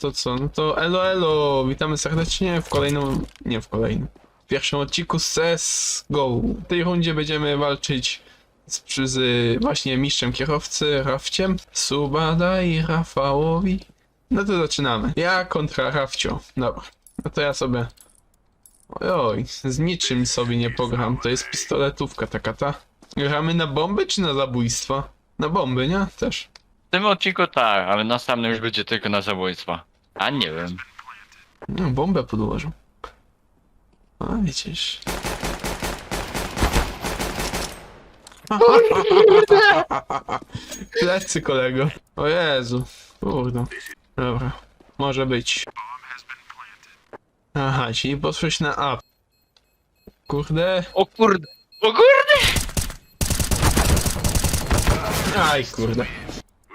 To co, no to elo elo, witamy serdecznie w kolejnym, nie w kolejnym, w pierwszym odcinku CSGO. W tej rundzie będziemy walczyć z, z właśnie mistrzem kierowcy, Rafciem, Subada i Rafałowi. No to zaczynamy. Ja kontra Rafcio. Dobra, no to ja sobie... Oj, z niczym sobie nie pogram, to jest pistoletówka taka ta. Gramy na bomby czy na zabójstwa? Na bomby, nie? Też. W tym odcinku tak, ale następnym już będzie tylko na zabójstwa. A nie wiem. No, bombę podłożył. A, widzisz. Plecy kolego. O Jezu. Kurde. Dobra. Może być. Aha, czyli poszłeś na up. Kurde. O kurde! O kurde! Aj, kurde.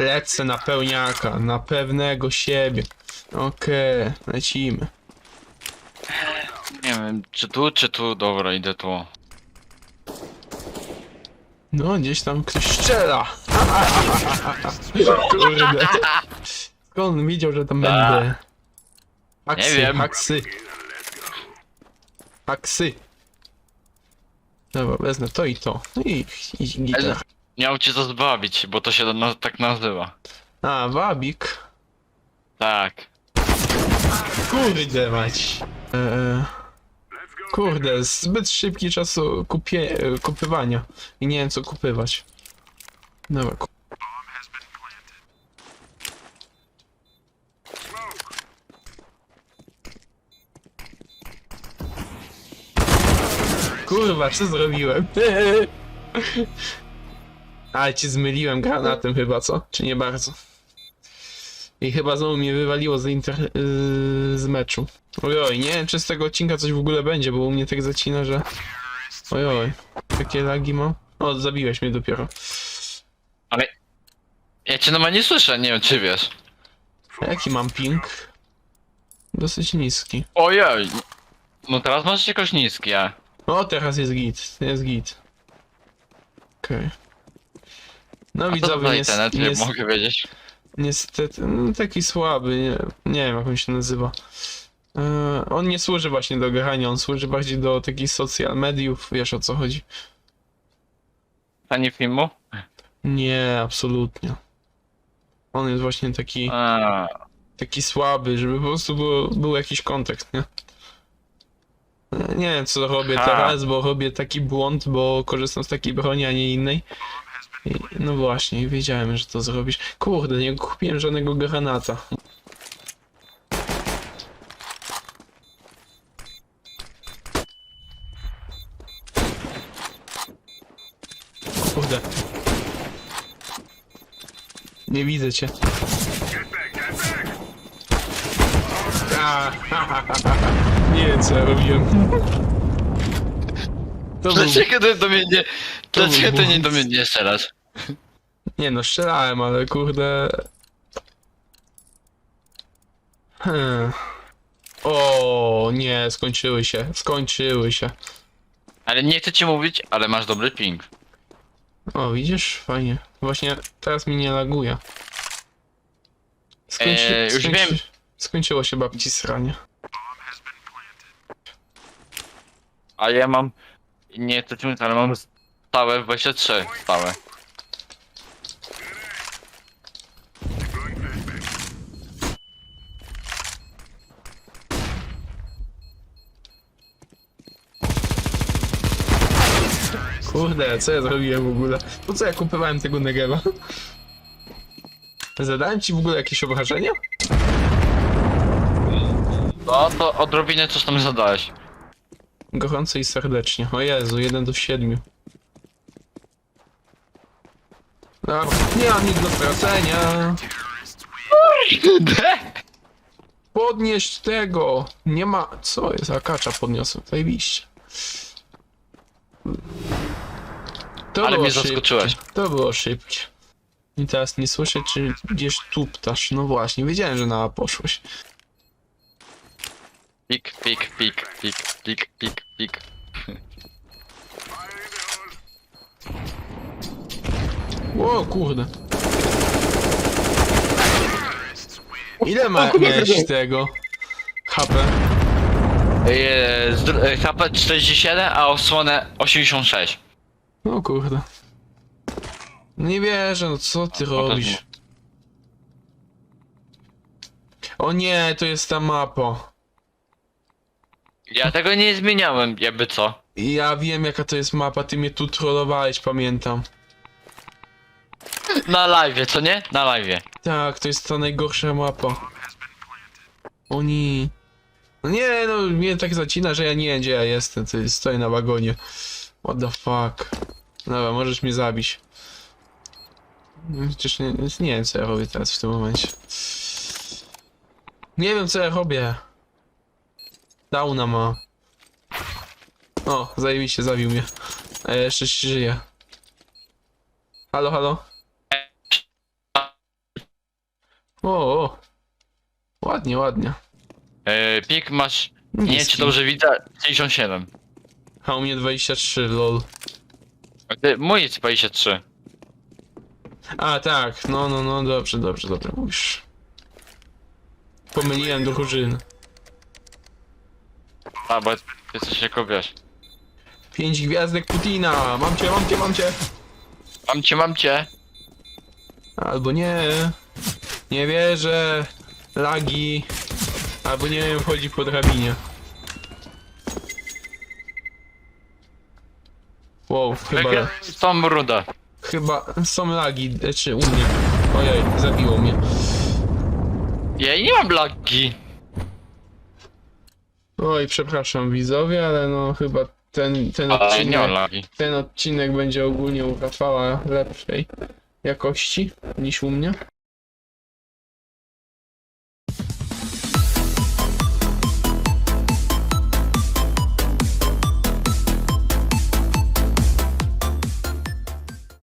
Lecę na pełniaka, na pewnego siebie. Okej, lecimy. Nie wiem, czy tu, czy tu? Dobra, idę tu. No, gdzieś tam ktoś strzela. Kurde. Skąd on widział, że tam będę? Haksy, Nie wiem. haksy. Haksy. Dobra, wezmę to i to. No I, i gitar. Miał cię to zbawić, bo to się na, tak nazywa. A, wabik. Tak. Kurde mać. Eee, kurde, zbyt szybki czas kupie, kupywania. I nie wiem co kupywać. Dobra. ku- Kurwa, co zrobiłem? Ale cię zmyliłem granatem chyba, co? Czy nie bardzo? I chyba znowu mnie wywaliło z, inter... yy, z meczu. Ojoj, nie wiem czy z tego odcinka coś w ogóle będzie, bo u mnie tak zacina, że... Ojoj, takie lagi mam. O, zabiłeś mnie dopiero. Ja cię normalnie nie słyszę, nie wiem czy wiesz. A jaki mam ping? Dosyć niski. Ojej! No teraz masz jakoś niski, a. O, teraz jest git, jest git. Okej. No widzowie, za nies- internet, nie mogę wiedzieć. niestety, no, taki słaby, nie, nie wiem jak on się nazywa. E, on nie służy właśnie do grania, on służy bardziej do takich social mediów, wiesz o co chodzi. Pani filmu? Nie, absolutnie. On jest właśnie taki, A, taki słaby, żeby po prostu było, był jakiś kontekst, nie? Nie wiem co robię Ha. teraz, bo robię taki błąd, bo korzystam z takiej broni, a nie innej. I, no właśnie, wiedziałem, że to zrobisz. Kurde, nie kupiłem żadnego granata. Kurde. Nie widzę cię. Nie wiem co ja robiłem. To był... Dlaczego ty do mnie nie... to Dlaczego ty nie do mnie nie strzelasz? Nie no, strzelałem, ale kurde... Hmm. O nie, skończyły się, skończyły się. Ale nie chcę ci mówić, ale masz dobry ping. O, widzisz? Fajnie. Właśnie teraz mi nie laguje. Skończy... Eee, już wiem. Skończyło się babci sranie. A ja mam... Nie chcę ci mówić, ale mam stałe 23 stałe. Kurde, co ja zrobiłem w ogóle? Po co ja kupowałem tego Negewa? Zadałem ci w ogóle jakieś obrażenia? No to odrobinę coś tam zadałeś. Gorąco i serdecznie. O Jezu, 1 do 7. Dobra, nie mam nic do stracenia. Podnieść tego! Nie ma... Co jest? Akacza podniosłem. Zajebiście. To Ale było mnie szybkie. zaskoczyłeś. To było szybkie. I teraz nie słyszę, czy gdzieś tu ptasz. No właśnie, wiedziałem, że na A poszłeś. Pik, pik, pik, pik, pik, pik, pik. O kurde. Ile ma, miałeś tego? HP? Yy, z dru- yy, HP 47, a osłonę 86. O kurde. Nie wierzę, no co ty to robisz? O nie, to jest ta mapa. Ja tego nie zmieniałem, jakby co. Ja wiem jaka to jest mapa, ty mnie tu trollowałeś, pamiętam. Na live, co nie? Na live. Tak, to jest ta najgorsza mapa. O nie. No nie, no mnie tak zacina, że ja nie wiem gdzie ja jestem, to jest, stoję na wagonie. What the fuck. Dobra, możesz mnie zabić. No, Przecież nie, nie wiem co ja robię teraz w tym momencie. Nie wiem co ja robię. Downa ma. O, zajebiście, zabił mnie. A ja jeszcze żyję. Halo, halo? O, o. Ładnie, ładnie. Yy, pik masz, nie wiem Niski. czy dobrze widzę, 57. A u mnie 23, lol. A ty, mój jest 23. A tak, no, no, no, dobrze, dobrze, dobrze mówisz. Pomyliłem drużyn. A, bo jesteś jako wiesz. Pięć gwiazdek Putina! Mam cię, mam cię, mam cię! Mam cię, mam cię. Albo nie. Nie wierzę. Lagi. Albo nie wiem, wchodzi po drabinie. Wow, chyba, Wygrałem tą rudę. chyba są lagi, czy u mnie. Ojej, zabiło mnie. Ja nie mam lagi. Oj, przepraszam widzowie, ale no chyba ten, ten Ale nie odcinek, lagi. ten odcinek będzie ogólnie u Rafała lepszej jakości niż u mnie.